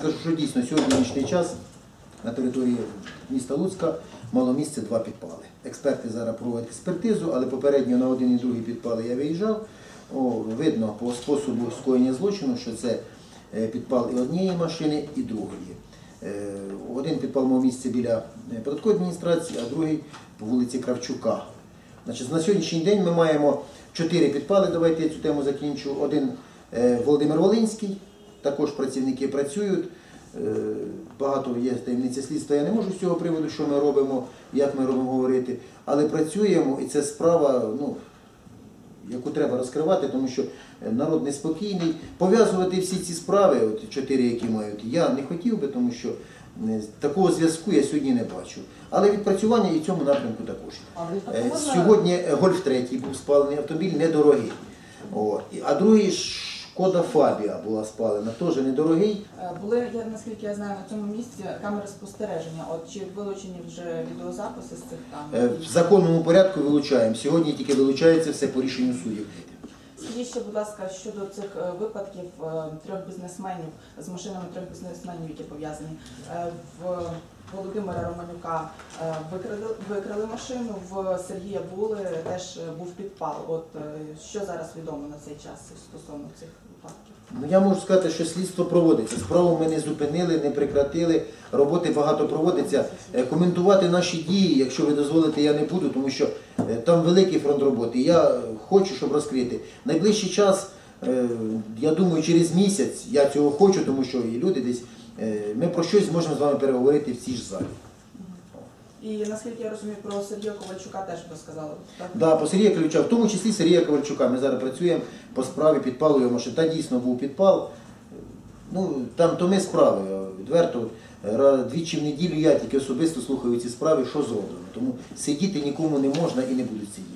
скажу, що дійсно сьогоднішній час на території міста Луцька мало місце два підпали. Експерти зараз проводять експертизу, але попередньо на один і другий підпали я виїжджав. О, видно по способу скоєння злочину, що це е, підпал і однієї машини, і другої. Е, Один підпал мав місце біля е, податкової адміністрації, а другий по вулиці Кравчука. Значить, на сьогоднішній день ми маємо чотири підпали. Давайте я цю тему закінчу. Один Володимир Волинський, також працівники працюють. Е, Багато є таємниця слідства. Я не можу з цього приводу, що ми робимо, як ми робимо говорити, але працюємо, і це справа, ну, яку треба розкривати, тому що народ неспокійний. Пов'язувати всі ці справи, от чотири, які мають, я не хотів би, тому що е, такого зв'язку я сьогодні не бачу. Але відпрацювання і в цьому напрямку також. Е, Сьогодні Гольф 3 був спалений автомобіль недорогий. О, а другий Шкода Фабія була спалена, теж недорогий. Е, Були, наскільки я знаю, на цьому місці камери спостереження. От чи вилучені вже відеозаписи з цих Е, камер? В законному порядку вилучаємо. Сьогодні тільки вилучається все по рішенню суддів. Скажіть ще, будь ласка, щодо цих е, випадків е, трьох бізнесменів з машинами трьох бізнесменів, які пов'язані Е, в Володимира Романюка е, викрали, машину, в Сергія Були теж е, був підпал. От е, що зараз відомо на цей час стосовно цих випадків? Ну, я можу сказати, що слідство проводиться. Справу ми не зупинили, не прекратили. Роботи багато проводиться. Коментувати наші дії, якщо ви дозволите, я не буду, тому що там великий фронт роботи. Я хочу, щоб розкрити. Найближчий час, я думаю, через місяць я цього хочу, тому що і люди десь. е, Ми про щось зможемо з вами переговорити в цій ж залі. І наскільки я розумію, про Сергія Ковальчука теж ви сказали, так? Да, по Сергія Ключа, в тому числі Сергія Ковальчука. Ми зараз працюємо по справі підпалу його машини. Та дійсно був підпал. Ну, там то ми справи. Відверто, двічі в неділю я тільки особисто слухаю ці справи, що зроблено. Тому сидіти нікому не можна і не будуть сидіти.